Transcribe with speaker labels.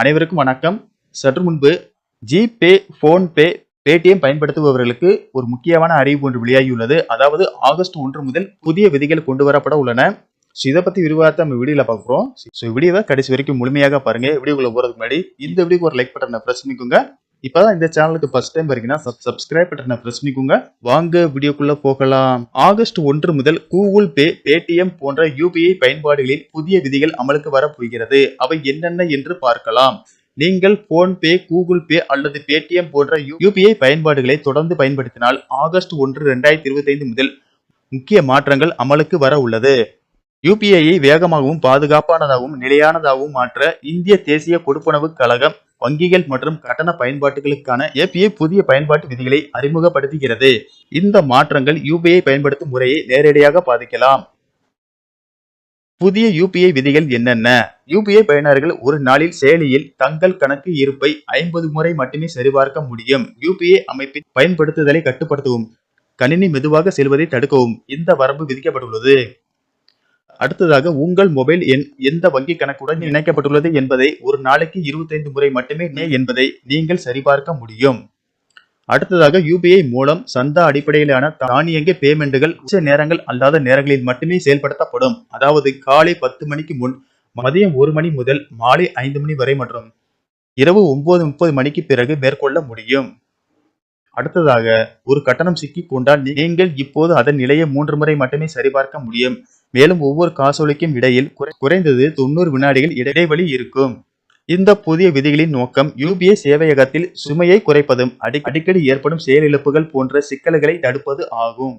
Speaker 1: அனைவருக்கும் வணக்கம். சற்று முன்பு ஜிபே ஃபோன்பே பேடிஎம் பயன்படுத்துபவர்களுக்கு ஒரு முக்கியமான அறிவிப்பு ஒன்று வெளியாகியுள்ளது. அதாவது ஆகஸ்ட் ஒன்று முதல் புதிய விதிகள் கொண்டு வரப்பட உள்ளன. ஸோ இதை பற்றி விரிவாக நம்ம வீடியோவில் பார்க்குறோம் ஸோ வீடியோவை கடைசி வரைக்கும் முழுமையாக பாருங்கள் வீடியோக்குள்ளே போகிறதுக்கு முன்னாடி இந்த வீடியோக்கு ஒரு லைக் பட்டனை பிரஸ் பண்ணிக்கோங்க. இப்பதான் இந்த சேனலுக்கு ஃபர்ஸ்ட் டைம் வரீங்கன்னா சப்ஸ்கிரைப் பட்டனை பிரஸ் பண்ணிக்கோங்க. வாங்க வீடியோக்குள்ள போகலாம். ஆகஸ்ட் ஒன்று முதல் கூகுள் பே பேடிஎம் போன்ற யூபிஐ பயன்பாடுகளில் புதிய விதிகள் அமலுக்கு வரப்போகிறது அவை என்னென்ன என்று பார்க்கலாம். நீங்கள் போன்பே கூகுள் பே அல்லது பேடிஎம் போன்ற யூபிஐ பயன்பாடுகளை தொடர்ந்து பயன்படுத்தினால் ஆகஸ்ட் ஒன்று ரெண்டாயிரத்தி இருபத்தி ஐந்து முதல் முக்கிய மாற்றங்கள் அமலுக்கு வர உள்ளது. யூபிஐயை வேகமாகவும் பாதுகாப்பானதாகவும் நிலையானதாகவும் மாற்ற இந்திய தேசிய கொடுப்பனவு கழகம் வங்கிகள் மற்றும் கட்டண பயன்பாட்டுகளுக்கான ஏபிஐ புதிய பயன்பாட்டு விதிகளை அறிமுகப்படுத்துகிறது. இந்த மாற்றங்கள் யூபிஐ பயன்படுத்தும் முறையை நேரடியாக பாதிக்கலாம். புதிய யூபிஐ விதிகள் என்னென்ன? யூபிஐ பயனர்கள் ஒரு நாளில் செயலியில் தங்கள் கணக்கு இருப்பை ஐம்பது முறை மட்டுமே சரிபார்க்க முடியும். யூபிஐ அமைப்பின் பயன்படுத்துதலை கட்டுப்படுத்தவும் கணினி மெதுவாக செல்வதை தடுக்கவும் இந்த வரம்பு விதிக்கப்பட்டுள்ளது. அடுத்ததாக உங்கள் மொபைல் எண் எந்த வங்கி கணக்குடன் இணைக்கப்பட்டுள்ளது என்பதை ஒரு நாளைக்கு இருபத்தைந்து முறை மட்டுமே என்பதை நீங்கள் சரிபார்க்க முடியும். அடுத்ததாக யூபிஐ மூலம் சந்தா அடிப்படையிலான தானியங்கி பேமெண்ட்டுகள் உச்ச நேரங்கள் அல்லாத நேரங்களில் மட்டுமே செயல்படுத்தப்படும். அதாவது காலை பத்து மணிக்கு முன் மதியம் ஒரு மணி முதல் மாலை ஐந்து மணி வரை மற்றும் இரவு ஒன்பது முப்பது மணிக்கு பிறகு மேற்கொள்ள முடியும். அடுத்ததாக ஒரு கட்டணம் சிக்கிக் கொண்டால் நீங்கள் இப்போது அதன் நிலையை மூன்று முறை மட்டுமே சரிபார்க்க முடியும். மேலும் ஒவ்வொரு காசோலைக்கும் இடையில் குறைந்தது தொண்ணூறு வினாடிகள் இடைவெளி இருக்கும். இந்த புதிய விதிகளின் நோக்கம் யூபிஐ சேவையகத்தில் சுமையை குறைப்பதும் அடிக்கடி ஏற்படும் செயலிழப்புகள் போன்ற சிக்கல்களை தடுப்பது ஆகும்.